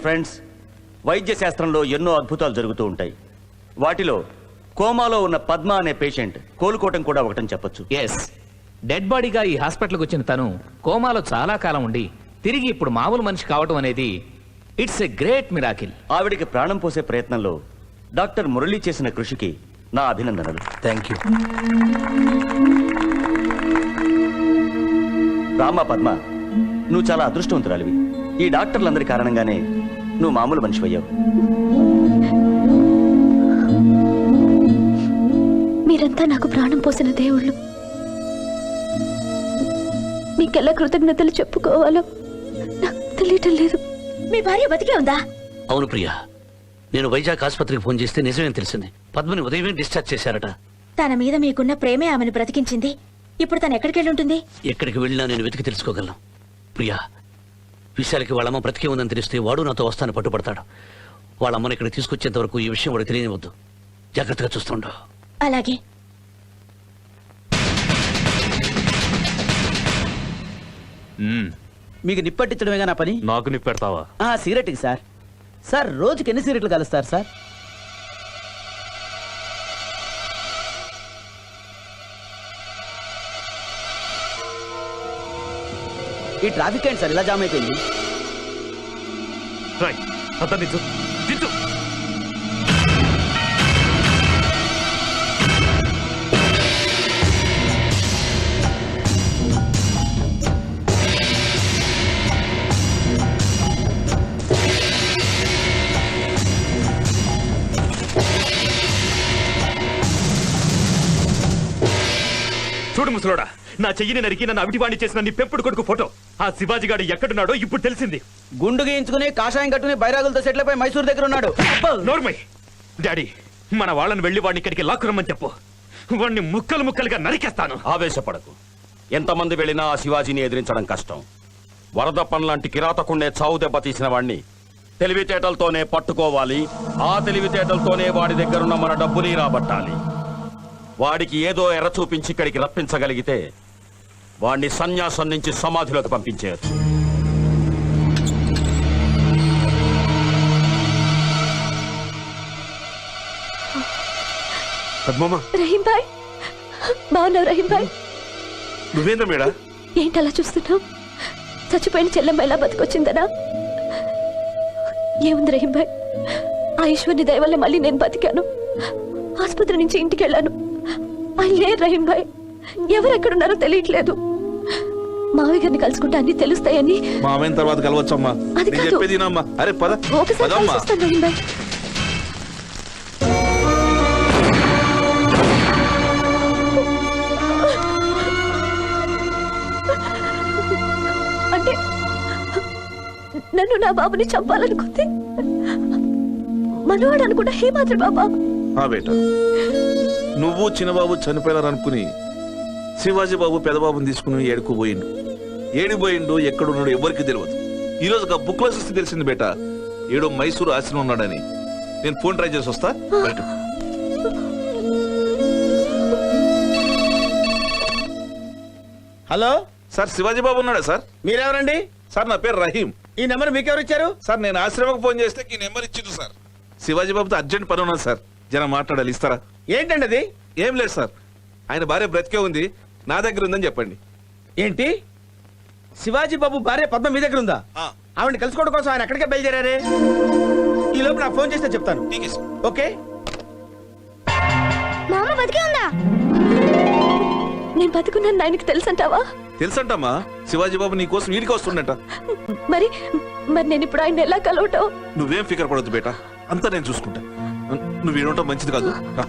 Dear friends వైద్య శాస్త్రంలో ఎన్నో అద్భుతాలు జరుగుతూ ఉంటాయి. వాటిలో కోమాలో ఉన్న పద్మ అనే పేషెంట్ కోలుకోవటం కూడా ఒకటని చెప్పొచ్చు. ఎస్ డెడ్ బాడీగా ఈ హాస్పిటల్కి వచ్చిన తను కోమాలో చాలా కాలం ఉండి తిరిగి ఇప్పుడు మామూలు మనిషి కావటం అనేది ఇట్స్ ఎ గ్రేట్ మిరాకిల్. ఆవిడికి ప్రాణం పోసే ప్రయత్నంలో డాక్టర్ మురళి చేసిన కృషికి నా అభినందనలు. థ్యాంక్ యూ రామా పద్మ నువ్వు చాలా అదృష్టవంతురాలివి. ఈ డాక్టర్లందరి కారణంగానే నువ్వు మామూలు మనిషి అయ్యావు. మీరంతా నాకు ప్రాణం పోసిన దేవుళ్ళు. మీకెలా కృతజ్ఞతలు చెప్పుకోవాలో నాకు తెలియటం లేదు. మీ భార్య బతికే ఉందా? అవును ప్రియా. నేను వైజాగ్ ఆసుపత్రికి ఫోన్ చేస్తే నిజమేం తెలిసింది. పద్మని ఉదయమే డిశ్చార్జ్ చేశారట. తన మీద మీకున్న ప్రేమే ఆమెను బ్రతికించింది. ఇప్పుడు తను ఎక్కడికి వెళ్ళి ఉంటుంది? ఎక్కడికి వెళ్ళినా నేను వెతికి తెలుసుకోగలను. ప్రియా విశాలకి వాళ్ళమ్మ బ్రతికే ఉందని తెలిస్తే వాడు నాతో వస్తాను పట్టుపడతాడు వాళ్ళ అమ్మని ఇక్కడ తీసుకొచ్చేంత వరకు ఈ విషయం వాడికి తెలియనివద్దు జాగ్రత్తగా చూస్తుండవు అలాగే. మీకు నిప్పట్టించడమేగా నా పని? నాకు నిప్పెడతావా? ఆ సిగరెట్కి సార్. సార్ రోజుకి ఎన్ని సిగరెట్లు కలుస్తారు సార్? ఈ ట్రాఫిక్ ఏంటి సార్ ఇలా జామ్ అయిపోయింది. రైట్ చూడు ముసలోడా నా చెయ్యిని నరికి నన్ను అవిటివాణి చేసిన నీ పెంపుడు కొడుకు ఫోటో. ఆ శివాజీ గాడు ఎక్కడున్నాడో ఇప్పుడు తెలిసింది. గుండు గీయించుకుని కాషాయం కట్టుకుని బైరాగులతో సెటిల్ అయిపోయి మైసూర్ దగ్గర ఉన్నాడు. నోర్మై! డాడీ మన వాళ్ళని వెళ్ళి వాడిని ఇక్కడికి లాక్కురమ్మని చెప్పు. వాడిని ముక్కలు ముక్కలుగా నరికేస్తాను. ఆవేశపడకు. ఎంతమంది వెళ్ళినా ఆ శివాజీని ఎదిరించడం కష్టం. వరదప్పన్ లాంటి కిరాతకుండే చావు దెబ్బ తీసిన వాణ్ణి తెలివితేటలతోనే పట్టుకోవాలి. ఆ తెలివితేటలతోనే వాడి దగ్గరున్న మన డబ్బుని రాబట్టాలి. వాడికి ఏదో ఎర్ర చూపించి ఇక్కడికి రప్పించగలిగితే వాణ్ణి సన్యాసం నుంచి సమాధిలోకి పంపించేయచ్చు. పద్మమ్మ. రహీం భాయ్. బాగున్నావు రహీం భాయ్. నువ్వేందా మేడా? ఏంటి అలా చూస్తున్నావు? చచ్చిపోయిన చెల్లెమ్మ ఎలా బతికొచ్చిందనా? ఏముంది రహీం భాయ్? ఆ ఈశ్వర్ని దయ వల్ల మళ్ళీ నేను బతికాను. ఆసుపత్రి నుంచి ఇంటికి వెళ్ళాను. లేరు రహీం భాయ్ ఎవరు ఎక్కడున్నారో తెలియట్లేదు. మావయ్య గారిని కలుసుకుంటే అన్ని తెలుస్తాయని. మా అమ్మాయిన తర్వాత కలవచ్చమ్మా. అది నేను కాదు. చెప్పేది వినమ్మా. అరే పద. ఒకసారి పదమ్మా. కలిసి వస్తాను రహీం భాయ్ అంటే నన్ను నా బాబుని చంపాలనుకుంది మనవాడు అనుకుంటా హేమాద్రి బాబా. ఆ బేట నువ్వు చిన్నబాబు చనిపోయారనుకుని శివాజీ బాబు పెదబాబుని తీసుకుని ఏడుకు పోయిండు. ఏడిపోయిండు ఎక్కడున్నాడు ఎవరికి తెలియదు ఈ రోజు ఒక బుక్లో చూస్తే తెలిసింది బేట. ఏడో మైసూరు ఆశ్రమం ఉన్నాడని. నేను ఫోన్ ట్రై చేసి వస్తా బయట హలో? సార్ శివాజీ బాబు ఉన్నాడా సార్? మీరెవరండి? సార్ నా పేరు రహీం. ఈ నెంబర్ మీకెవరు ఇచ్చారు సార్ నేను ఆశ్రమకు ఫోన్ చేస్తే ఈ నెంబర్ ఇచ్చిండు సార్. శివాజీ బాబుతో అర్జెంట్ పని ఉన్నది సార్. జనం మాట్లాడాలి ఇస్తారా? ఏంటండి అది? ఏం లేదు సార్. ఆయన భార్య బ్రతికే ఉంది. నా దగ్గర ఉందని చెప్పండి. ఏంటి? శివాజీ బాబు భార్య పద్మ మీ దగ్గర ఉందా? ఆ. ఆవిడని కలుసుకోవడం కోసం ఆయన ఎక్కడికే బయలుదేరారే? ఈ లోపు నాకు ఫోన్ చేస్తే చెప్తాను. ఓకే మా అమ్మ బతికే ఉందా? నేను బతుకున్నాను ఆయనకి తెలుసంటావా? తెలుసంటమ్మా. శివాజీ బాబు నీ కోసం వీడికి వస్తుండట. మరి మరి నేను ఇప్పుడు ఆయన ఎలా కలవటం? నువ్వేం ఫికర్ పడొద్దు బేట. అంతా నేను చూసుకుంటా. నువ్వు వీడుంటాం మంచిది కాదు. రా,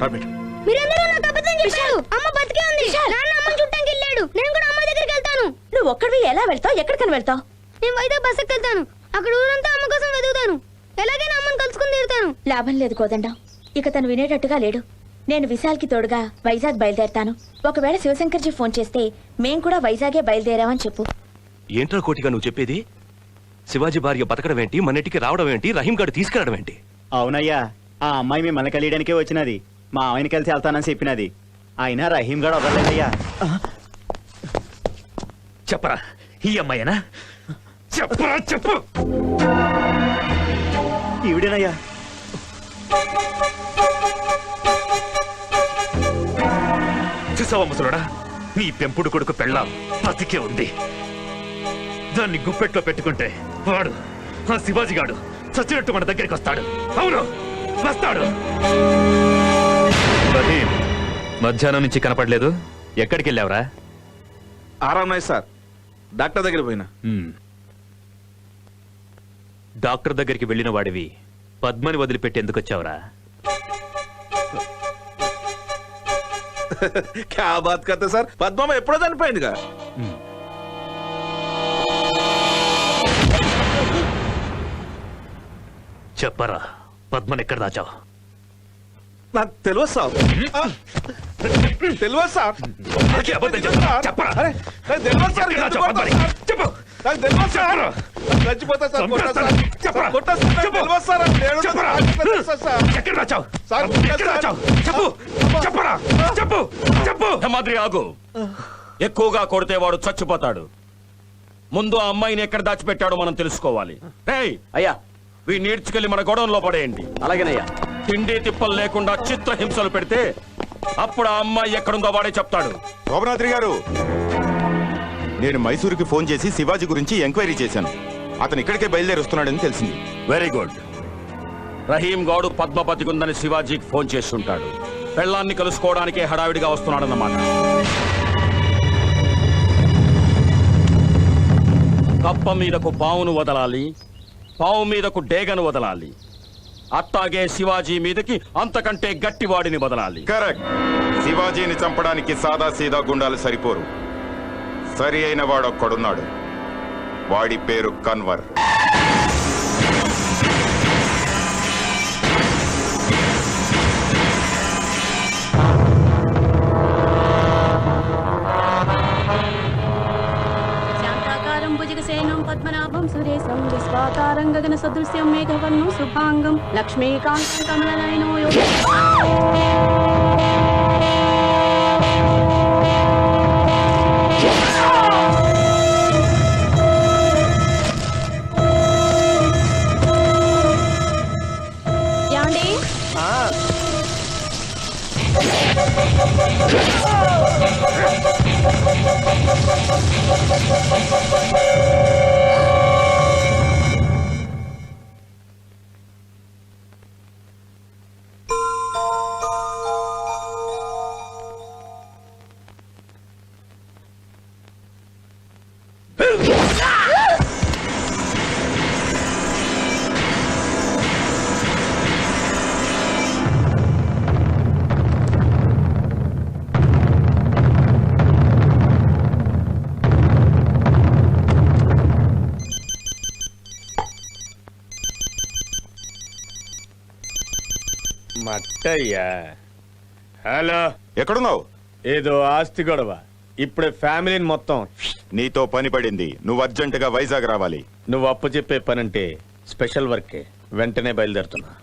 రా బేట మీరందరూ నాకు అబద్ధం చెప్పారు. అమ్మ బతికే ఉంది. నాన్న అమ్మని చుట్టానికి వెళ్ళాడు. నేను కూడా అమ్మ దగ్గరికి వెళ్తాను. నువ్వు ఒక్కడివి ఎలా వెళ్తావు? ఎక్కడికని వెళ్తావు? నేను వైజాగ్ బస్సుకి వెళ్తాను. అక్కడ ఊరంతా అమ్మ కోసం వెతుకుతాను. ఎలాగైనా అమ్మని కలుసుకుని తీరుతాను. లాభం లేదు కోదండం. ఇక తను వినేటట్టుగా లేడు. నేను విశాల్కి తోడుగా వైజాగ్ బయలుదేరతాను. ఒకవేళ శివశంకర్జీ ఫోన్ చేస్తే మేం కూడా వైజాగే బయలుదేరామని చెప్పు. ఏంట్రా కోటిగా నువ్వు చెప్పేది? శివాజీ భార్య బతకడం ఏంటి? మన ఇంటికి రావడం ఏంటి? రహీం గారు తీసుకెళ్ళడం ఏంటి? అవునయ్యా. ఆ అమ్మాయి మిమ్మల్ని కలియడానికే వచ్చినది. మా ఆయన కలిసి వెళ్తానని చెప్పినది. అయినా రహీం గడు వదలలేదయ్యా చెప్పరా ఈ అమ్మాయినా? చెప్పరా చెప్పు! ఈవిడేనయ్యా. చూసావా ముసలోడా? నీ పెంపుడు కొడుకు పెళ్ళాం బతికే ఉంది. దాన్ని గుప్పెట్లో పెట్టుకుంటే వాడు ఆ శివాజీ గాడు చచ్చినట్టు మన దగ్గరికి వస్తాడు. అవును! వస్తాడు. రహీం మధ్యాహ్నం నుంచి కనపడలేదు. ఎక్కడికి వెళ్ళావురా? ఆరాం నాయ్ సార్. డాక్టర్ దగ్గర పోయినా. హ్మ్. డాక్టర్ దగ్గరికి వెళ్ళిన వాడివి పద్మని వదిలిపెట్టి ఎందుకు వచ్చావురా? క్యా బాత్ సార్? పద్మమ్మ ఎప్పుడో చనిపోయిందిగా. చెప్పరా? పద్మని ఎక్కడ దాచావు? నాకు తెలియదు సార్. తెలియదు సార్. నాకే అబద్ధం చెప్తున్నా. చెప్పరా? అరే, నాకు తెలియదు సార్. ఎక్కడ ఎందుకు దాచావు కొడతారు పద్మని? సార్? చెప్పు. నాకు తెలియదు సార్. చెప్పరా? చచ్చిపోతా సార్ కొట్టా సార్. చంపేస్తాను. చెప్పరా? కొట్టా సార్. నాకు చెప్పు. తెలియదు సార్. నాకు తెలియదు చెప్పరా? సార్. నాకు తెలుసా సార్. ఎక్కడ దాచావు? సార్, ఎక్కడ సార్. దాచావు? చెప్పు. చెప్పరా? చెప్పు. చెప్పు. హేమాద్రి ఆగు. ఎక్కువగా కొడితే వాడు చచ్చిపోతాడు. ముందు ఆ అమ్మాయిని ఎక్కడ దాచిపెట్టాడో మనం తెలుసుకోవాలి. రేయ్! అయ్యా వీడిని ఈడ్చుకెళ్ళి మన గొడవంలో పడేయండి. అలాగేనయ్యా. తిండి తిప్పలు లేకుండా చిత్ర హింసలు పెడితే అప్పుడు ఆ అమ్మాయి ఎక్కడుందో వాడే చెప్తాడు. శోభనాద్రి గారు నేను మైసూరుకి ఫోన్ చేసి శివాజీ గురించి ఎంక్వైరీ చేశాను. అతను ఇక్కడికే బయలుదేరి వస్తున్నాడని తెలిసింది. వెరీ గుడ్ రహీం గౌడు పద్మపతికి ఉందని శివాజీకి ఫోన్ చేస్తుంటాడు. పెళ్ళాన్ని కలుసుకోవడానికే హడావిడిగా వస్తున్నాడన్నమాట. కప్ప మీదకు పావును వదలాలి పావు మీదకు డేగను వదలాలి. అట్టాగే శివాజీ మీదకి అంతకంటే గట్టివాడిని వదలాలి. కరెక్ట్. శివాజీని చంపడానికి సాదా సీదా గుండాలు సరిపోరు. సరి అయిన వాడొక్కడున్నాడు. వాడి పేరు కన్వర్. పద్మనాభం సురేశం విశ్వాకారం గగన సదృశ్యం మేఘవర్ణం శుభాంగం లక్ష్మీకాంతం కమలనయనో యోగి మట్టయ్యా. హలో. ఎక్కడున్నావు? ఏదో ఆస్తి గొడవ. ఇప్పుడే ఫ్యామిలీని మొత్తం నీతో పని పడింది. నువ్వు అర్జెంటుగా వైజాగ్ రావాలి. నువ్వు అప్పు చెప్పే పనంటే స్పెషల్ వర్కే. వెంటనే బయలుదేరుతున్నా.